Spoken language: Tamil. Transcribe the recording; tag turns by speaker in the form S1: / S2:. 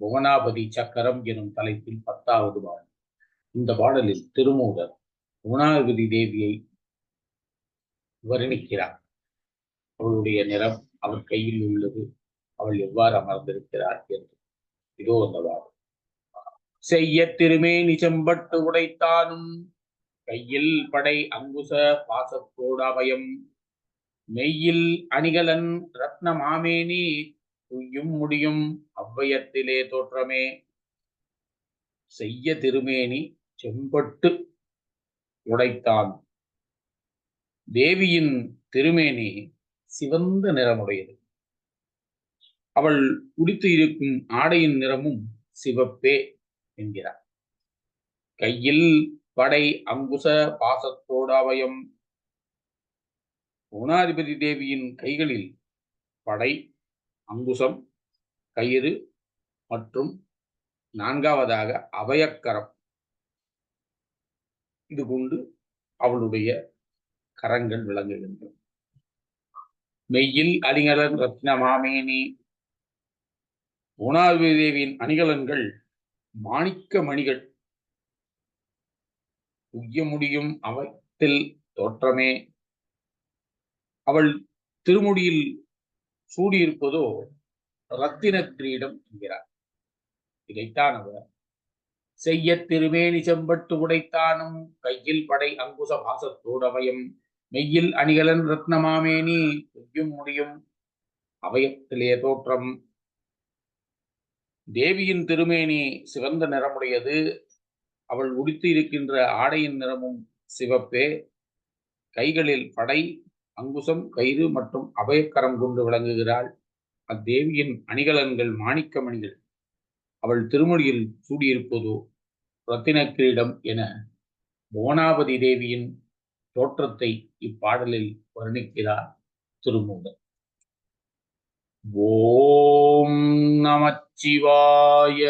S1: புவனாபதி சக்கரம் எனும் தலைப்பில் பத்தாவது பாடல். இந்த பாடலில் திருமூலர் புவனாபதி தேவியை வர்ணிக்கிறார். அவளுடைய நிறம் அவர் கையில் உள்ளது. அவள் எவ்வாறு அமர்ந்திருக்கிறார் என்று. இதோ அந்த பாடல். செய்ய திருமேனி செம்பட்டு உடைத்தானும் கையில் படை அங்குச பாசத்தோடு அபயம் மெய்யில் அணிகலன் ரத்ன மாமேனி துய்யும் முடியும் அவ்வையத்திலே தோற்றமே. செய்ய திருமேனி செம்பட்டு உடைத்தான். தேவியின் திருமேனி சிவந்த நிறமுடையது. அவள் உடுத்து இருக்கும் ஆடையின் நிறமும் சிவப்பே என்கிறார். கையில் படை அங்குச பாசத்தோடாவயம் உணாதிபதி தேவியின் கைகளில் படை அங்குசம் கயிறு மற்றும் நான்காவதாக அபயக்கரம். இது கொண்டு அவளுடைய கரங்கள் விளங்குகின்றன. மெய்யில் அணிகலன் ரத்ன மாமேனி. உணாதிபதி தேவியின் அணிகலன்கள் மாணிக்க மணிகள். உய்ய முடியும் அவத்தில் தோற்றமே. அவள் திருமுடியில் சூடியிருப்பதோ ரத்தின கிரீடம் என்கிறார். இதைத்தான் அவர் செய்ய திருமேனி செம்பட்டு உடைத்தானும் கையில் படை அங்குச பாசத்தோடவயம் மெய்யில் அணிகலன் ரத்னமாமேனி செய்யும் முடியும் அவயத்திலே தோற்றம். தேவியின் திருமேனி சிவந்த நிறமுடையது அவள் உடுத்தி இருக்கின்ற ஆடையின் நிறமும் சிவப்பே. கைகளில் படை அங்குசம் கயிறு மற்றும் அபயக்கரம் கொண்டு விளங்குகிறாள். அத்தேவியின் அணிகலன்கள் மாணிக்க மணிகள் அவள் திருமொழியில் சூடியிருப்பதோ ரத்தின கிரீடம் என புவனாபதி தேவியின் தோற்றத்தை இப்பாடலில் வர்ணிக்கிறார் திருமூலர். ஓம் நமச்சிவாய